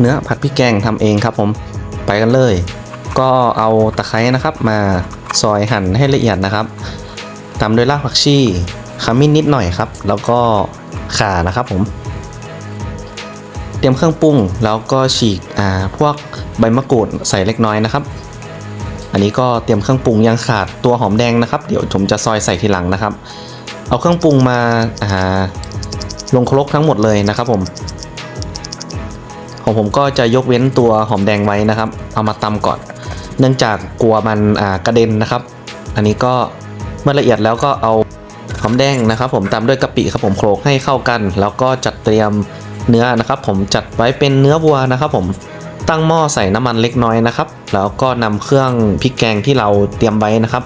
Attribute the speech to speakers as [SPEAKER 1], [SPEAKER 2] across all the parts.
[SPEAKER 1] เนื้อผัดพริกแกงทำเองครับผมไปกันเลย ก็เอาตะไคร้นะครับ มาซอยหั่นให้ละเอียดนะครับตามด้วยรากผักชีขมิ้นนิดหน่อยครับ แล้วก็ข่านะครับผม เตรียมเครื่องปรุงแล้วก็ฉีกอ่าพวกใบมะกรูดใส่เล็กน้อยนะครับ อันนี้ก็เตรียมเครื่องปรุงยังขาดตัวหอมแดงนะครับ เดี๋ยวผมจะซอยใส่ทีหลังนะครับ เอาเครื่องปรุงมาอ่าลงครกทั้งหมดเลยนะครับผม ของผมก็จะยกเว้นตัวหอมแดงไว้นะครับ เอามาตำก่อน เนื่องจากกลัวมันกระเด็นนะครับ อันนี้ก็เมื่อละเอียดแล้วก็เอาหอมแดงนะครับ ผมตามด้วยกะปิครับผมโขลกให้เข้ากัน แล้วก็จัดเตรียมเนื้อนะครับ ผมจัดไว้เป็นเนื้อวัวนะครับ ผมตั้งหม้อใส่น้ำมันเล็กน้อยนะครับ แล้วก็นำเครื่องพริกแกงที่เราเตรียมไว้นะครับ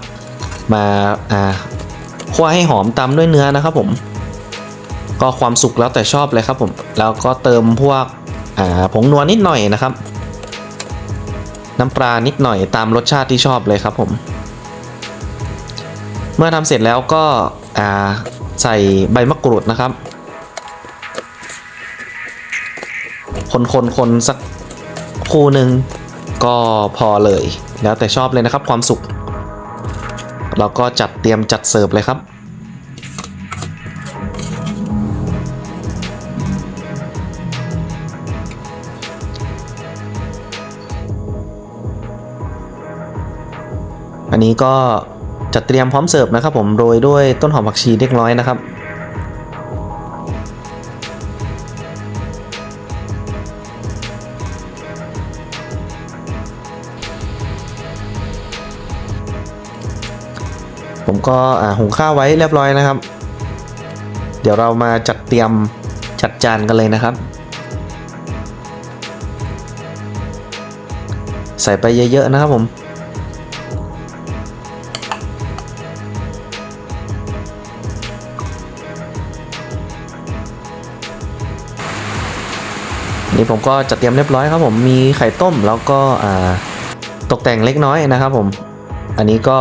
[SPEAKER 1] มาอ่าคั่วให้หอมตามด้วยเนื้อนะครับ ผม ก็ความสุกแล้วแต่ชอบเลยครับ ผมแล้วก็เติมพวก อ่าผงนัวนิดหน่อยนะครับ น้ำปลานิดหน่อยตามรสชาติที่ชอบเลยครับผม เมื่อทำเสร็จแล้วก็อ่าใส่ใบมะกรูดนะครับ คนคนคนสักคู่หนึ่งก็พอเลย แล้วแต่ชอบเลยนะครับความสุกเราก็จัดเตรียมจัดเสิร์ฟเลยครับ อันนี้ก็จัดเตรียมพร้อมเสิร์ฟนะครับผมโรยด้วยต้นหอมผักชีเล็กน้อยนะครับผมก็หุงข้าวไว้เรียบร้อยนะครับ เดี๋ยวเรามาจัดเตรียมจัดจานกันเลยนะครับ ใส่ไปเยอะๆนะครับผม นี่ผมก็จัดเตรียมเรียบร้อยครับผมมีไข่ต้มแล้วก็ตกแต่งเล็กน้อยนะครับผม อันนี้ก็